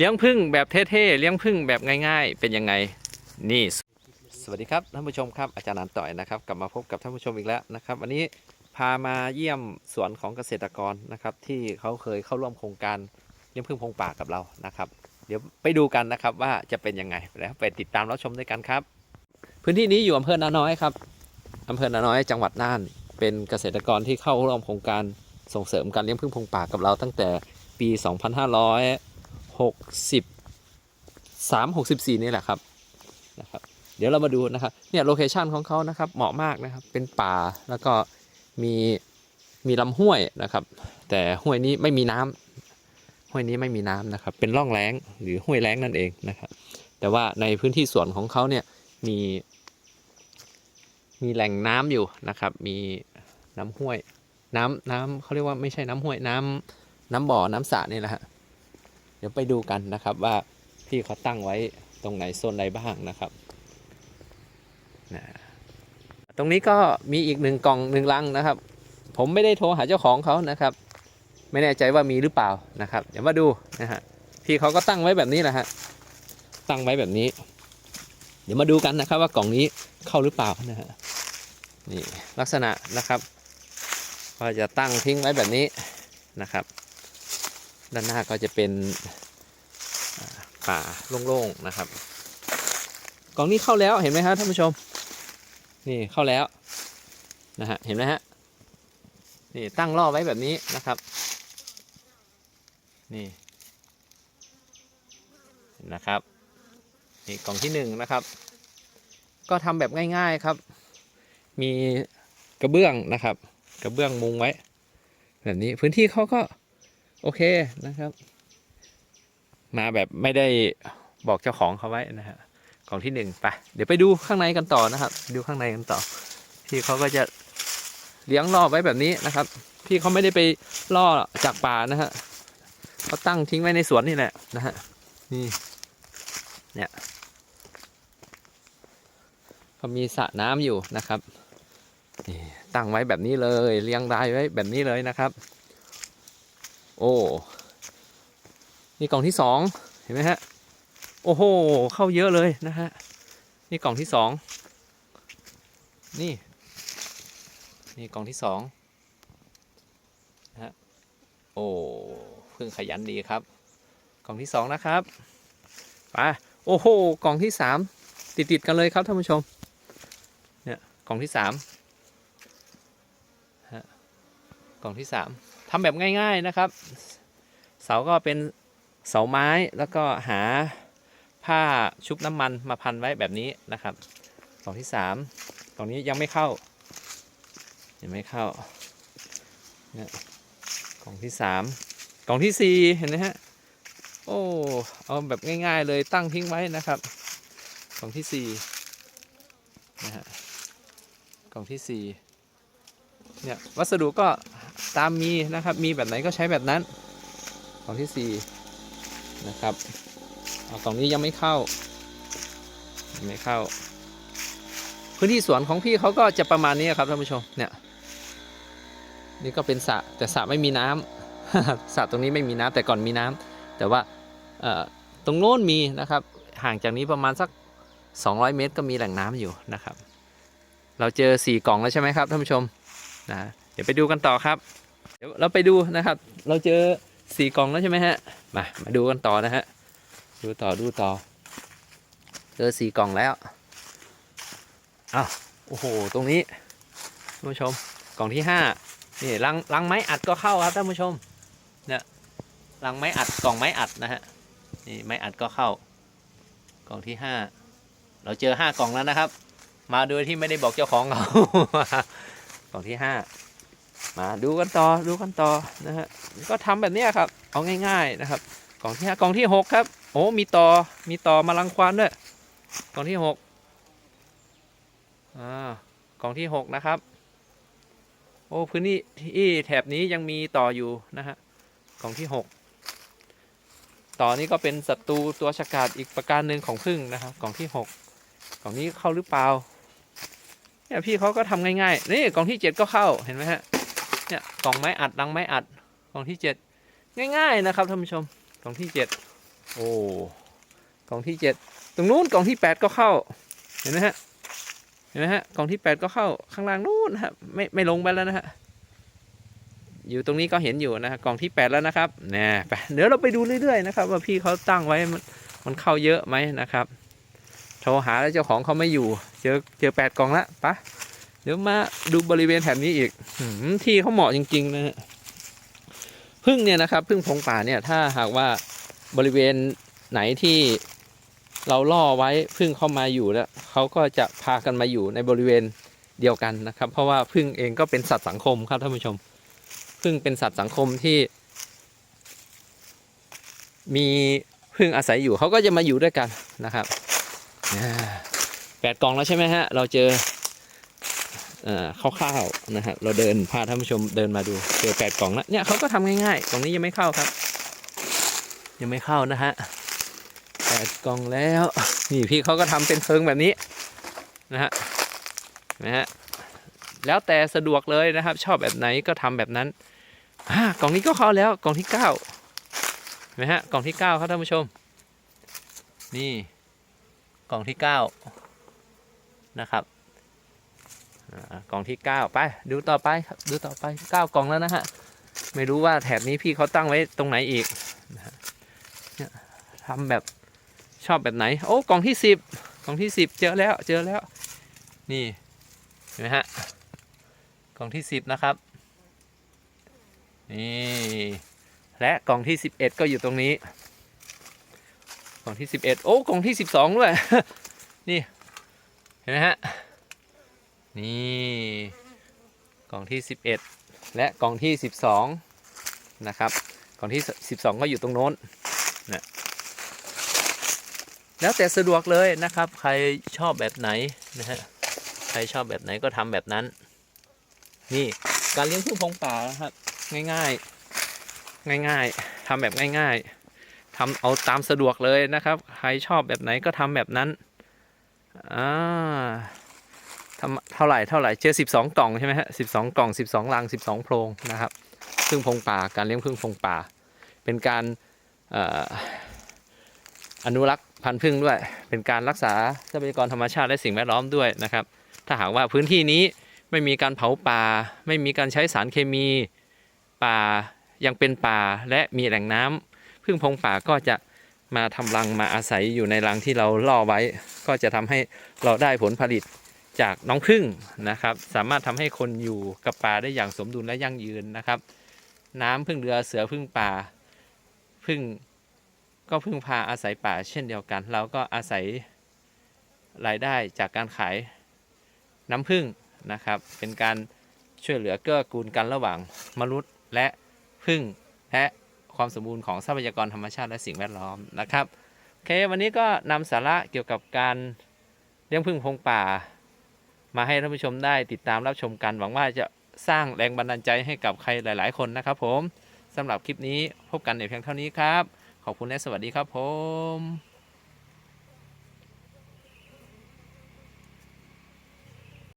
เลี้ยงพึ่งแบบเท่ๆเลี้ยงพึ่งแบบง่าย ๆ เป็นยังไงนี่ สวัสดีครับท่านผู้ชมครับอาจารย์นันต่อยนะครับ กลับมาพบกับท่านผู้ชมอีกแล้วนะครับ วันนี้พามาเยี่ยมสวนของเกษตรกรนะครับ ที่เขาเคยเข้าร่วมโครงการเลี้ยงพึ่งพงป่ากับเรานะครับ เดี๋ยวไปดูกันนะครับว่าจะเป็นยังไงแล้วไปติดตามรับชมด้วยกันครับ พื้นที่นี้อยู่อำเภอนาน้อยครับอำเภอนาน้อยจังหวัดน่าน เป็นเกษตรกรที่เข้าร่วมโครงการส่งเสริมการเลี้ยงพึ่งพงป่ากับเราตั้งแต่ปี 2563 64นี่แหละครับนะครับ เดี๋ยวเรามาดูนะครับเนี่ยโลเคชันของเขานะครับเหมาะมากนะครับเป็นป่าแล้วก็มีมีลำห้วยนะครับ แต่ห้วยนี้ไม่มีน้ำห้วยนี้ไม่มีน้ำนะครับ เป็นร่องแล้งหรือห้วยแล้งนั่นเองนะครับ แต่ว่าในพื้นที่สวนของเขาเนี่ยมี มีแหล่งน้ำอยู่นะครับ มีน้ำห้วย น้ำน้ำเขาเรียกว่าไม่ใช่น้ำห้วยน้ำน้ำบ่อน้ำสระนี่แหละฮะ เดี๋ยวไปดูกันนะครับว่าพี่เขาตั้งไว้ตรงไหนโซนใดบ้างนะครับนะตรงนี้ก็มีอีกหนึ่งกล่องหนึ่งลังนะครับ ผมไม่ได้โทรหาเจ้าของเขานะครับ ไม่แน่ใจว่ามีหรือเปล่านะครับ เดี๋ยวมาดูนะฮะพี่เขาก็ตั้งไว้แบบนี้แหละฮะตั้งไว้แบบนี้ เดี๋ยวมาดูกันนะครับ ว่ากล่องนี้เข้าหรือเปล่านะฮะนี่ลักษณะนะครับก็จะตั้งทิ้งไว้แบบนี้นะครับ ด้านหน้าก็จะเป็นป่าโล่งๆนะครับ กล่องนี้เข้าแล้วเห็นไหมครับท่านผู้ชม นี่เข้าแล้วนะฮะเห็นไหมฮะนี่ตั้งล่อไว้แบบนี้นะครับ นี่นะครับนี่กล่องที่หนึ่งนะครับ ก็ทำแบบง่ายๆครับ มีกระเบื้องนะครับ กระเบื้องมุงไว้ แบบนี้พื้นที่เขาก็ โอเคนะครับ มาแบบไม่ได้บอกเจ้าของเขาไว้นะฮะกล่องที่หนึ่งไปเดี๋ยวไปดูข้างในกันต่อนะครับ ดูข้างในกันต่อ พี่เขาก็จะเลี้ยงล่อไว้แบบนี้นะครับ พี่เขาไม่ได้ไปล่อจากป่านะฮะเขาตั้งทิ้งไว้ในสวนนี่แหละนะฮะนี่เนี่ยเขามีสระน้ำอยู่นะครับตั้งไว้แบบนี้เลย เลี้ยงรายไว้แบบนี้เลยนะครับ โอ้ นี่กล่องที่สองเห็นไหมฮะ โอ้โห เข้าเยอะเลยนะฮะ นี่กล่องที่สองนี่ นี่กล่องที่สองนะฮะ โอ้ เพิ่งขยันดีครับ กล่องที่สองนะครับ ไป โอ้โห กล่องที่สามติดติดๆกันเลยครับท่านผู้ชม เนี่ย กล่องที่สามฮะ กล่องที่สาม ทำแบบง่าย ๆนะครับ เสาก็เป็นเสาไม้แล้วก็หาผ้าชุบน้ำมันมาพันไว้แบบนี้นะครับกล่องที่สามกล่องนี้ยังไม่เข้ายังไม่เข้าเนี่ยกล่องที่สามกล่องที่สี่เห็นไหมฮะโอ้เอาแบบง่ายๆเลยตั้งทิ้งไว้นะครับกล่องที่สี่นะฮะกล่องที่สี่เนี่ยวัสดุก็ ตามมีนะครับ มีแบบไหนก็ใช้แบบนั้น กล่องที่สี่นะครับอากล่องนี้ยังไม่เข้ายังไม่เข้า พื้นที่สวนของพี่เขาก็จะประมาณนี้ครับท่านผู้ชมเนี่ยนี่ก็เป็นสระแต่สระไม่มีน้ำสระตรงนี้ไม่มีน้ำแต่ก่อนมีน้ำแต่ว่าตรงโน้นมีนะครับ ห่างจากนี้ประมาณสัก 200 เมตรก็มีแหล่งน้ำอยู่นะครับ เราเจอ 4 กล่องแล้วใช่ไหมครับท่านผู้ชมนะ ดี๋ยวไปดูกันต่อครับ เดี๋ยวเราไปดูนะครับ เราเจอ4กล่องแล้วใช่ไหมฮะ มา มาดูกันต่อนะฮะ ดูต่อดูต่อ เจอ4กล่องแล้วอ้าวโอ้โห ตรงนี้ท่านผู้ชม กล่องที่5นี่รังรังไม้อัดก็เข้าครับท่านผู้ชม เนี่ยรังไม้อัดกล่องไม้อัดนะฮะ นี่ไม้อัดก็เข้า กล่องที่ห้า เราเจอห้ากล่องแล้วนะครับ มาโดยที่ไม่ได้บอกเจ้าของเขา กล่องที่ห้า มาดูกันต่อดูกันต่อนะฮะก็ทำแบบนี้ครับ เอาง่าย ๆนะครับ กล่องที่กล่องที่หกครับ โอ้มีต่อมีต่อมาลังควานด้วยกล่องที่หกอ่ากล่องที่หกนะครับ โอ้พื้นที่ที่แถบนี้ยังมีต่ออยู่นะฮะกล่องที่หกต่อนี้ก็เป็นศัตรูตัวฉกาจอีกประการหนึ่งของพึ่งนะครับ กล่องที่หกกล่องนี้เข้าหรือเปล่าเนี่ยพี่เขาก็ทำง่ายๆนี่กล่องที่เจ็ดก็เข้าเห็นไหมฮะ เนี่ยกล่องไม้อัดดังไม้อัดกล่องที่เจ็ดง่ายๆนะครับท่านผู้ชมกล่องที่เจ็ดโอ้กล่องที่เจ็ดตรงนู้นกล่องที่แปดก็เข้าเห็นไหมฮะเห็นไหมฮะกล่องที่แปดก็เข้าข้างล่างนู้นนะครับไม่ไม่ลงไปแล้วนะฮะอยู่ตรงนี้ก็เห็นอยู่นะฮะกล่องที่แปดแล้วนะครับเนี่ยเดี๋ยวเราไปดูเรื่อยๆนะครับ ว่าพี่เขาตั้งไว้มันมันเข้าเยอะไหมนะครับ โทรหาแล้วเจ้าของเขาไม่อยู่ เจอเจอแปดกล่องละปะ ดี๋ยวมาดูบริเวณแถบนี้อีกที่เขาเหมาะจริง ๆ นะฮะพึ่งเนี่ยนะครับพึ่งพงป่าเนี่ยถ้าหากว่าบริเวณไหนที่เราล่อไว้พึ่งเข้ามาอยู่แล้วเขาก็จะพากันมาอยู่ในบริเวณเดียวกันนะครับ เพราะว่าพึ่งเองก็เป็นสัตว์สังคมครับท่านผู้ชมพึ่งเป็นสัตว์สังคมที่ มีพึ่งอาศัยอยู่เขาก็จะมาอยู่ด้วยกันนะครับแปดกล่องแล้วใช่ไหมฮะเราเจอ คร่าวๆนะฮะเราเดินพาท่านผู้ชมเดินมาดูเจอแปดกล่องแล้วเนี่ยเขาก็ทำง่ายๆกล่องนี้ยังไม่เข้าครับ ยังไม่เข้านะฮะแปดกล่องแล้วนี่พี่เขาก็ทำเป็นเพิงแบบนี้นะฮะนะฮะแล้วแต่สะดวกเลยนะครับ ชอบแบบไหนก็ทำแบบนั้นอ่ากล่องนี้ก็เข้าแล้วกล่องที่เก้าเห็นไหมฮะกล่องที่เก้าครับท่านผู้ชม นี่กล่องที่เก้านะครับ กล่องที่เก้าไปดูต่อไปครับดูต่อไปเก้ากล่องแล้วนะฮะ ไม่รู้ว่าแถบนี้พี่เขาตั้งไว้ตรงไหนอีกนะทำแบบชอบแบบไหน โอ้กล่องที่สิบกล่องที่สิบเจอแล้วเจอแล้ว นี่เห็นไหมฮะกล่องที่สิบนะครับ นี่ และกล่องที่สิบเอ็ดก็อยู่ตรงนี้ กล่องที่สิบเอ็ดโอ้กล่องที่สิบสองด้วย นี่ เห็นไหมฮะ นี่กล่องที่สิบเอ็ดและกล่องที่สิบสองนะครับกล่องที่สิบสองก็อยู่ตรงโน้นนะแล้วแต่สะดวกเลยนะครับ ใครชอบแบบไหนนะฮะใครชอบแบบไหนก็ทำแบบนั้น นี่การเลี้ยงพึ่งพงป่านะครับ ง่ายๆ ง่ายๆทำแบบง่าย ๆทำเอาตามสะดวกเลยนะครับ ใครชอบแบบไหนก็ทำแบบนั้น อ่า เท่าไหร่เท่าไหร่เจอสิบสองกล่องใช่ไหมฮะสิบสองกล่องสิบสองรังสิบสองโพรงนะครับพึ่งพงป่าการเลี้ยงพึ่งพงป่า เป็นการเอ่ออนุรักษ์พันธุ์พึ่งด้วย เป็นการรักษาทรัพยากรธรรมชาติและสิ่งแวดล้อมด้วยนะครับ ถ้าหากว่าพื้นที่นี้ไม่มีการเผาป่า ไม่มีการใช้สารเคมีป่ายังเป็นป่าและมีแหล่งน้ำพึ่งพงป่าก็จะมาทำรังมาอาศัยอยู่ในรังที่เราล่อไว้ ก็จะทำให้เราได้ผลผลิต จากน้องพึ่งนะครับ สามารถทำให้คนอยู่กับป่าได้อย่างสมดุลและยั่งยืนนะครับ น้ำพึ่งเรือเสือพึ่งป่าพึ่งก็พึ่งพาอาศัยป่าเช่นเดียวกัน เราก็อาศัยรายได้จากการขายน้ำผึ้งนะครับ เป็นการช่วยเหลือเกื้อกูลกันระหว่างมนุษย์และผึ้งและความสมบูรณ์ของทรัพยากรธรรมชาติและสิ่งแวดล้อมนะครับโอเควันนี้ก็นำสาระเกี่ยวกับการเลี้ยงผึ้งพงป่า มาให้ท่านผู้ชมได้ติดตามรับชมกัน หวังว่าจะสร้างแรงบันดาลใจให้กับใครหลาย ๆ คนนะครับผมสำหรับคลิปนี้พบกันในเพียงเท่านี้ครับ ขอบคุณและสวัสดีครับผม